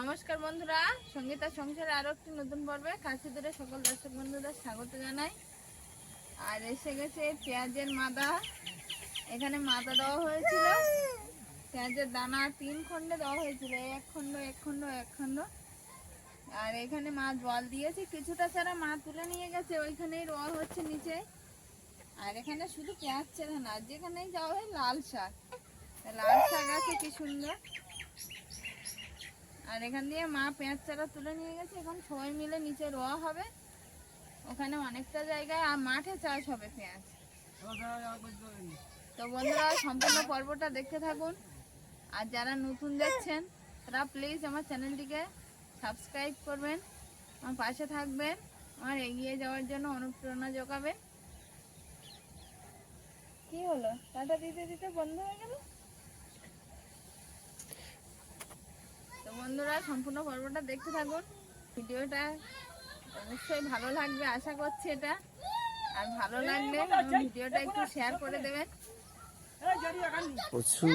নমস্কার বন্ধুরা। সঙ্গীতা সংসারে আরও একটি নতুন পর্বে কাছে দূরে সকল দর্শক বন্ধুদের স্বাগত জানাই। আর এসে গেছে পেঁয়াজের মাদা। এখানে মাদা দেওয়া হয়েছিল। পেঁয়াজের দানা তিন খণ্ডে দেওয়া হয়েছিল। এক খণ্ড এক খণ্ড এক খণ্ড আর এখানে মা জল দিয়েছে। কিছুটা ছাড়া মা তুলে নিয়ে গেছে। ওইখানেই রোয়া হচ্ছে নিচে। আর এখানে শুধু পেঁয়াজ ছেড়ে না, যেখানেই যাওয়া হয় লাল শাক। লাল শাক আছে কি সুন্দর। আর এখান দিয়ে মা পেঁয়াজ চারা তুলে নিয়ে গেছে। এখন সবাই মিলে নিচে রোয়া হবে। ওখানে অনেকটা জায়গায় আর মাঠে চাষ হবে পেঁয়াজ। তো বন্ধুরা, সম্পূর্ণ পর্বটা দেখতে থাকুন। আর যারা নতুন দেখছেন, তারা প্লিজ আমার চ্যানেলটিকে সাবস্ক্রাইব করবেন, আমার পাশে থাকবেন, আমার এগিয়ে যাওয়ার জন্য অনুপ্রেরণা যোগাবেন। কি হলো? টাটা দিতে দিতে বন্ধ হয়ে গেল? তো বন্ধুরা সম্পূর্ণ পর্বটা দেখতে থাকুন। ভিডিওটা অবশ্যই ভালো লাগবে আশা করছি এটা। আর ভালো লাগলে ভিডিওটা একটু শেয়ার করে দেবেন। প্রচুর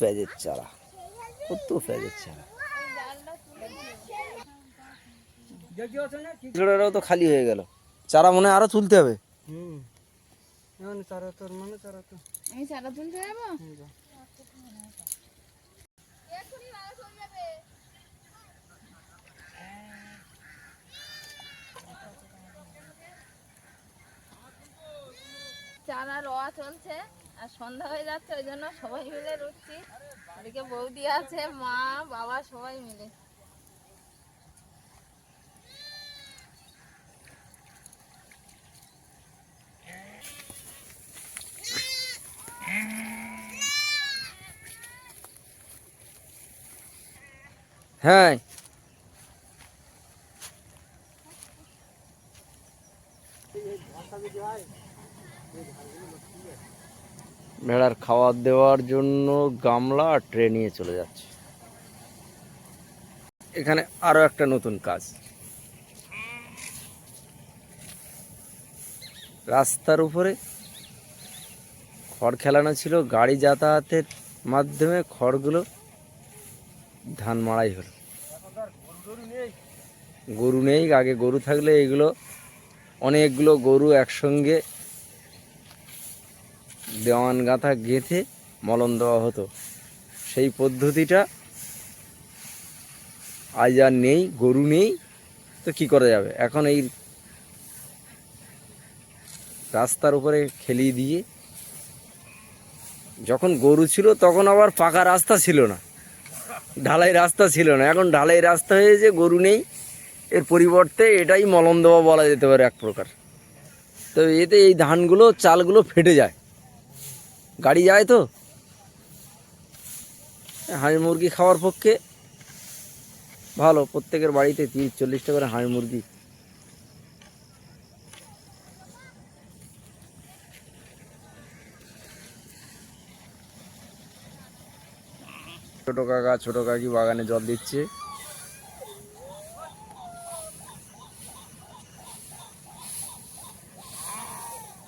পেঁয়াজের চারা কত পেঁয়াজের চারা। জোড়াটাও তো খালি হয়ে গেল। চারা মনে হয় আরও তুলতে হবে। হুম। চারা তোর মানে চারা তো আমি চারা তুলতে যাব? রোয়া চলছে, আর সন্ধ্যা হয়ে যাচ্ছে, ওই জন্য সবাই মিলে রুচ্ছি ওদিকে বৌদি আছে, মা, বাবা সবাই মিলে। হ্যাঁ। ভেড়ার খাবার দেওয়ার জন্য গামলা আর ট্রে নিয়ে চলে যাচ্ছে। এখানে আরও একটা নতুন কাজ। রাস্তার উপরে খড় খেলানো ছিল, গাড়ি যাতায়াতের মাধ্যমে খড়গুলো ধান মাড়াই হলো। গরু নেই, আগে গরু থাকলে এগুলো অনেকগুলো গরু একসঙ্গে দেওয়ান গাঁথা গেঁথে মলন দেওয়া হতো। সেই পদ্ধতিটা আজ আর নেই, গরু নেই, তো কি করা যাবে? এখন এই রাস্তার উপরে খেলিয়ে দিয়ে যখন গরু ছিল তখন আবার পাকা রাস্তা ছিল না। ঢালাই রাস্তা ছিল না। এখন ঢালাই রাস্তা হয়েছে গরু নেই, এর পরিবর্তে এটাই মলম দেওয়া বলা যেতে পারে এক প্রকার। তো এতে এই ধানগুলো, চালগুলো ফেটে যায়। গাড়ি যায় তো। হাঁস মুরগি খাওয়ার পক্ষে ভালো, প্রত্যেকের বাড়িতে তিরিশ, চল্লিশটা করে হাঁস মুরগি। ছোট কাকা, ছোট কাকি বাগানে জল দিচ্ছে।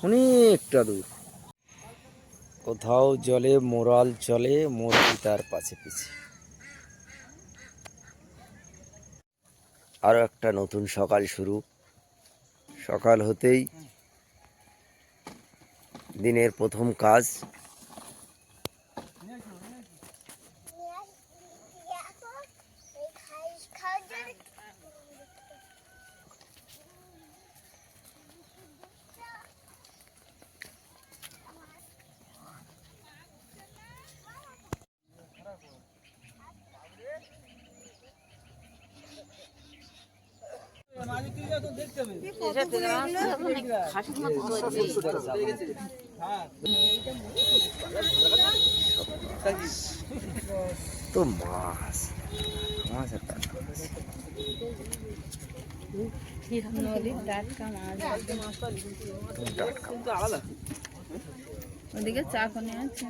অনেকটা দূর। কোথাও জলে মোরাল চলে মুরগি তার পাছে পিছে। আরও একটা নতুন সকাল শুরু। সকাল হতেই দিনের প্রথম কাজ তো মাছ। মাছ একটা নদীর টাটকা মাছ। টাটকা ওদিকে চা কোনে আছে।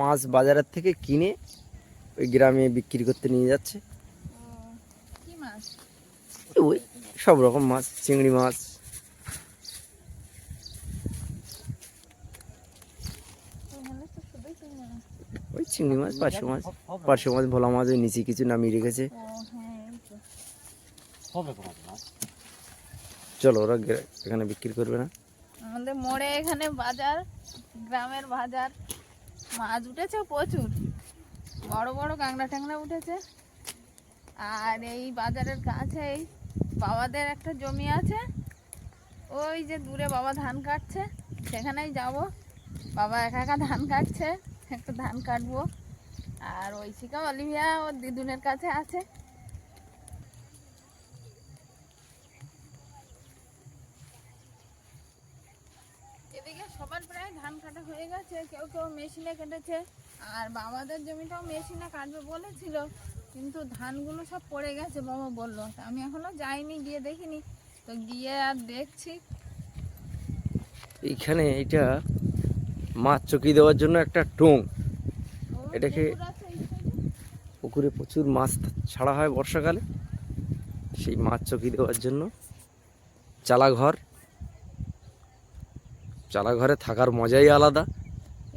মাছ বাজারের থেকে কিনে ওই গ্রামে বিক্রি করতে নিয়ে যাচ্ছে। ওই সব রকম মাছ চিংড়ি মাছ। ওই চিংড়ি মাছ পার্শ্ব মাছ পার্শ্ব মাছ ভোলা মাছ ওই নিচে কিছু নামিয়ে রেখেছে। হবে চলো ওরা এখানে বিক্রি করবে না। আমাদের মোড়ে এখানে বাজার, গ্রামের বাজার। মাছ উঠেছে প্রচুর। বড় বড় কাঁকড়া ট্যাংরা উঠেছে। আর এই বাজারের কাছেই বাবাদের একটা জমি আছে। ওই যে দূরে বাবা ধান কাটছে। সেখানেই যাব। বাবা একা একা ধান কাটছে। একটু ধান কাটবো। আর ওই শিকা অলিভিয়া ওর দিদুনের কাছে আছে এদিকে সবার প্রায় ধান কাটা হয়ে গেছে কেউ কেউ মেশিনে কেটেছে আর বাবাদের জমিটাও মেশিনে কাটবে বলেছিল কিন্তু ধানগুলো সব পড়ে গেছে বাবা বলল। আমি এখনও যাইনি গিয়ে দেখিনি। তো গিয়ে আর দেখছি। এইখানে এটা মাছ চকি দেওয়ার জন্য একটা টং। এটাকে-। পুকুরে প্রচুর মাছ ছাড়া হয় বর্ষাকালে। সেই মাছ চকি দেওয়ার জন্য চালাঘর। চালাঘরে থাকার মজাই আলাদা।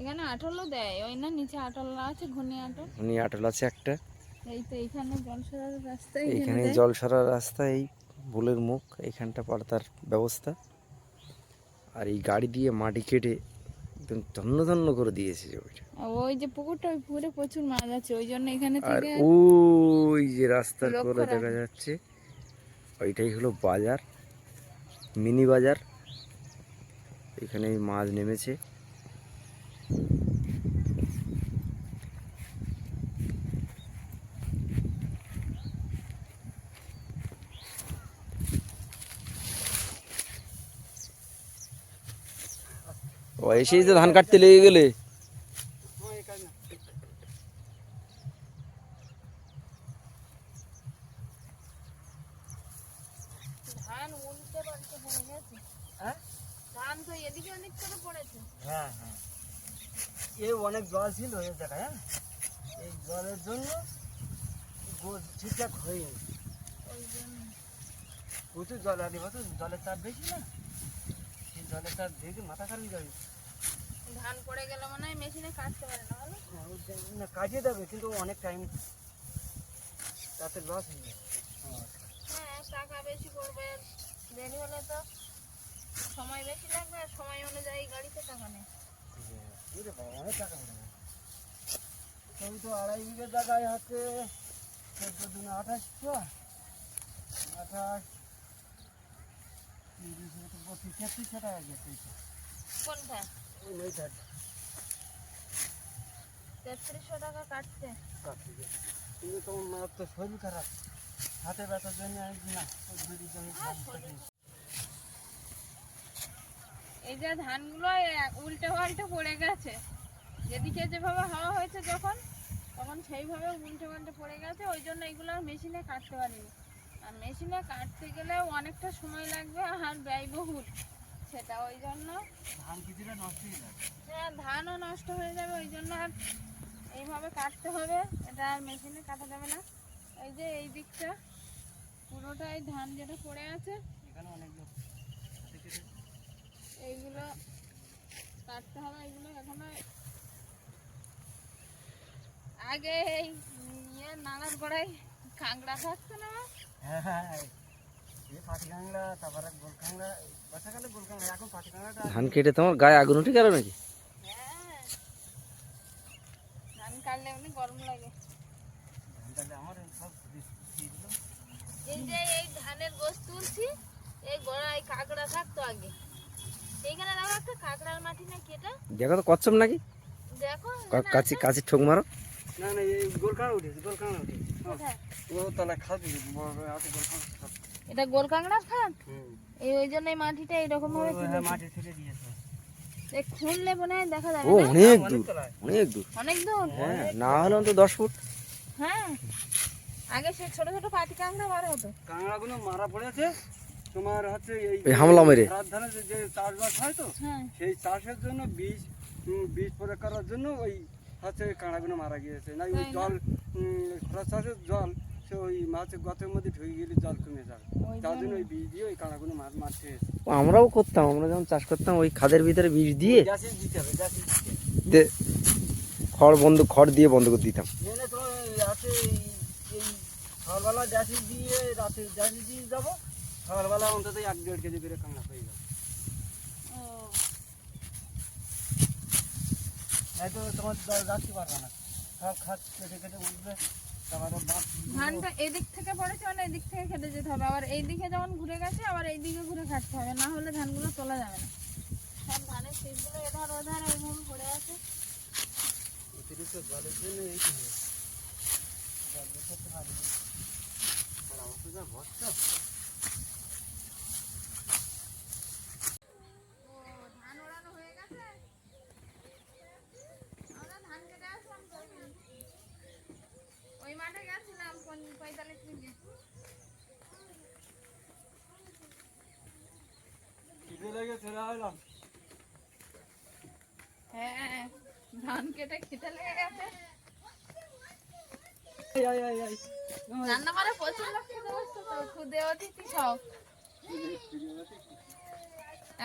এখানে আটলও দেয় ওই না নিচে আটল আছে ঘনি আটল উনি আটল আছে একটা। এই তো এইখানে জল সরার রাস্তা এখানে এইখানে দেয়। জল সরার রাস্তা এই বুলের মুখ এইখানটা পাড়তার ব্যবস্থা। আর এই গাড়ি দিয়ে মাটি কেটে একদম ধন্য ধন্য করে দিয়েছে জমিটা ওই যে পুকুরটা ওই পুকুরে প্রচুর মাছ আছে ওই জন্য এখানে আর থেকে ওই যে রাস্তার করে দেখা যাচ্ছে ওইটাই হলো বাজার মিনি বাজার। এখানে এই মাছ নেমেছে। ও এসেই তো ধান কাটতে লেগে গেলে হ্যাঁ, এই কাজ না। ধান উল্টে পাল্টে পড়ে গেছে হ্যাঁ? ধান তো এদিকে অনেক করে পড়েছে হ্যাঁ হ্যাঁ এই অনেক জায়গায় হ্যাঁ? এই জলের জন্য গোছ ঠিকঠাক হয়নি। ওই জন্য প্রচুর জল আর এবছর জলের চাপ বেশি না? সেই জলের চাপ দেখে মাথা খারাপ যাবে। ধান পড়ে গেলে মনে হয় মেশিনে কাটতে পারে না না কাটিয়ে দেবে কিন্তু অনেক টাইম তাতে লস হয়ে যাবে। হ্যাঁ টাকা বেশি পড়বে দেরি হলে তো সময় বেশি লাগবে আর সময় অনুযায়ী গাড়িতে টাকা নেই। পারো অনেক টাকা তবু তো আড়াই বিঘে জায়গায় হচ্ছে চোদ্দ দিনে আঠাশশো আঠাশ তিরিশ বত্রিশ তেত্রিশশো টাকা গেছে কোনটা? ওই নইটাটা তেত্রিশশো টাকা কাটছে। কিন্তু তোমার মার তো শরীর খারাপ। হাতে ব্যথার জন্য না? দুটি জমি নিই। এই যে ধানগুলো উল্টে পাল্টে পড়ে গেছে। যেদিকে যেভাবে হাওয়া হয়েছে যখন তখন সেইভাবে উল্টে পাল্টে পড়ে গেছে। ওই জন্য এগুলো আর মেশিনে কাটতে পারিনি। আর মেশিনে কাটতে গেলে অনেকটা সময় লাগবে আর ব্যয়বহুল সেটা ওই জন্য। ধান কিছুটা নষ্ট হয়ে যাবে। হ্যাঁ ধানও নষ্ট হয়ে যাবে ওই জন্য আর এইভাবে কাটতে হবে। এটা আর মেশিনে কাটা যাবে না। এই যে এই দিকটা পুরোটাই ধান যেটা পড়ে আছে এখানে অনেক লোক এইগুলো কাটতে হবে। এগুলো এখনও আগে এই ইয়ে নাগার গোড়ায় কাঁকড়া থাকতো না হ্যাঁ হ্যাঁ ধান কেটে তোমার গায়ে আগুন উঠে গেল নাকি? হ্যাঁ ধান কাটলে এমনি গরম লাগে। আমার এই সব দিয়ে দিলাম এই যে এই ধানের গোস তুলছি এই গোড়ায় কাঁকড়া থাকতো আগে। এইখানে দেখো একটা কাঁকড়ার মাটি না কেটে দেখো তো কচ্ছপ নাকি? দেখো কাছি কাছি ঠোক মারো। না না এই গোল কাঁকড়া উঠেছে গোল কাঁকড়া উঠেছে? ও তাহলে খাবি গোল কাঁকড়া খাবে। এটা গোল কাঁকড়ার খান? হুম। এই ওই জন্য মাটিটা এরকম ভাবে হ্যাঁ মাটি থেকে দিয়েছে। এই খুললে মনে হয় দেখা যাবে ও না। অনেক অনেক দূর অনেক দূর। অনেক দূর? হ্যাঁ না হলে তো দশ ফুট। হ্যাঁ। আগে সে ছোট ছোট পাটি কাঁকড়া বার হতো। কাঁকড়াগুলো মারা পড়েছে। তোমার হচ্ছে এই এই হামলা মেরে। যে চাষবাস হয় তো হ্যাঁ। সেই চাষের জন্য বীজ বীজ প্রয়োগ করার জন্য ওই হচ্ছে ওই কাঁকড়াগুলো মারা গিয়েছে। না ওই জল চাষের জল সে ওই মাছের গতের মধ্যে ঢুকে গেলে জল কমে যাবে। ওই তার জন্য। ওই বীজ দিয়ে ওই কাঁকড়াগুলো মাছ ও, আমরাও করতাম আমরা যখন চাষ করতাম ওই খাদের ভিতরে বিষ দিয়ে দিতে হবে খড় বন্ধ খড় দিয়ে বন্ধ করে দিতাম। সকালবেলা দিয়ে রাতে দিয়ে যাব। সকালবেলা অন্তত এক দেড় কেজি করে কাঁকড়া পেয়ে যাব। নাই তো তোমার যাচ্তে পারবে না সব খাত কেটে কেটে উঠবে ধানটা এদিক থেকে পড়েছে মানে এদিক থেকে খেতে যেতে হবে আবার এই দিকে যেমন ঘুরে গেছে আবার এই দিকে ঘুরে কাটতে হবে না হলে ধানগুলো তোলা যাবে না সব ধানের শীষগুলো এধার ওধার এইভাবে পড়ে আছে অতিরিক্ত জলের জন্য এই? জল করতে না। আর যা ভরসা। ধান ওড়ানো হয়ে গেছে আমরা ধান কেটে আসলাম তো ওই মাঠে গেছিলাম পন- পঁয়তাল্লিশ মিনিট খিদে লেগে চলে আসলাম। হ্যাঁ লেগে গেছে। এই, এই, এই, এই। রান্না করে প্রচুর লোক বসছে তো খুদে অতিথি সব।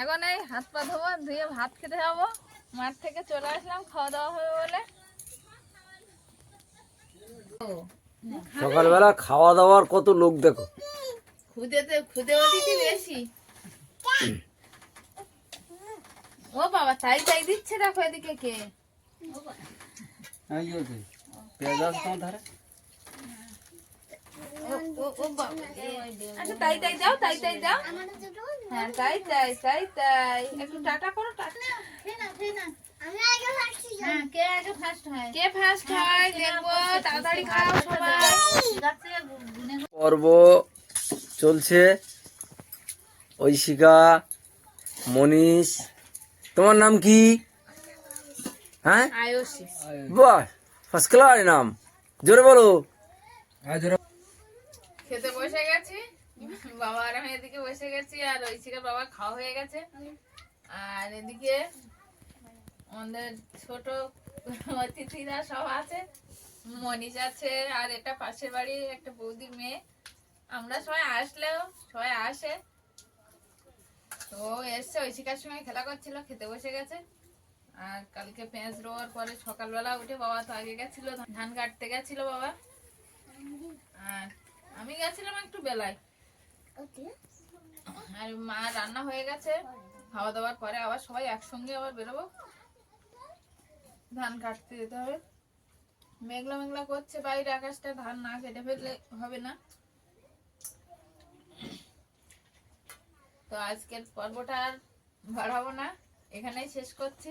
এখন এই হাত পা ধোবো ধুয়ে ভাত খেতে যাব। মাঠ থেকে চলে আসলাম খাওয়া দাওয়া হবে বলে। সকালবেলা খাওয়া দাওয়ার কত লোক দেখো। খুদেতে খুদে অতিথি বেশি। ও বাবা তাই তাই দিচ্ছে দেখো এদিকে কে। এই যে, পেঁয়াজ আছে তোমার ধারে? আচ্ছা তাই তাই তাই তাই হ্যাঁ তাই তাই তাই তাই একটু হ্যাঁ, কে হয় হয় পর্ব চলছে ঐশিকা মনীষ তোমার নাম কি হ্যাঁ? বাহ ফার্স্ট ক্লাস নাম। জোরে বলো। খেতে বসে গেছি বাবা আর আমি এদিকে বসে গেছি আর ওই ঐশিকার বাবা খাওয়া হয়ে গেছে। আর এদিকে আমাদের ছোট অতিথিরা সব আছে মনীষ আছে আর এটা পাশের বাড়ির একটা বৌদির মেয়ে। আমরা সবাই আসলেও সবাই আসে। তো ও এসছে ঐশিকার সময় খেলা করছিল খেতে বসে গেছে। আর কালকে পেঁয়াজ রোয়ার পরে সকালবেলা উঠে বাবা তো আগে গেছিল ধান কাটতে গেছিল বাবা। আর আমি গেছিলাম একটু বেলায়। আর মা রান্না হয়ে গেছে খাওয়া দাওয়ার পরে আবার সবাই একসঙ্গে আবার বেরোবো। ধান কাটতে যেতে হবে। মেঘলা মেঘলা করছে বাইরে আকাশটা ধান না কেটে ফেললে হবে না। তো আজকের পর্বটা আর বাড়াবো না এখানেই শেষ করছি।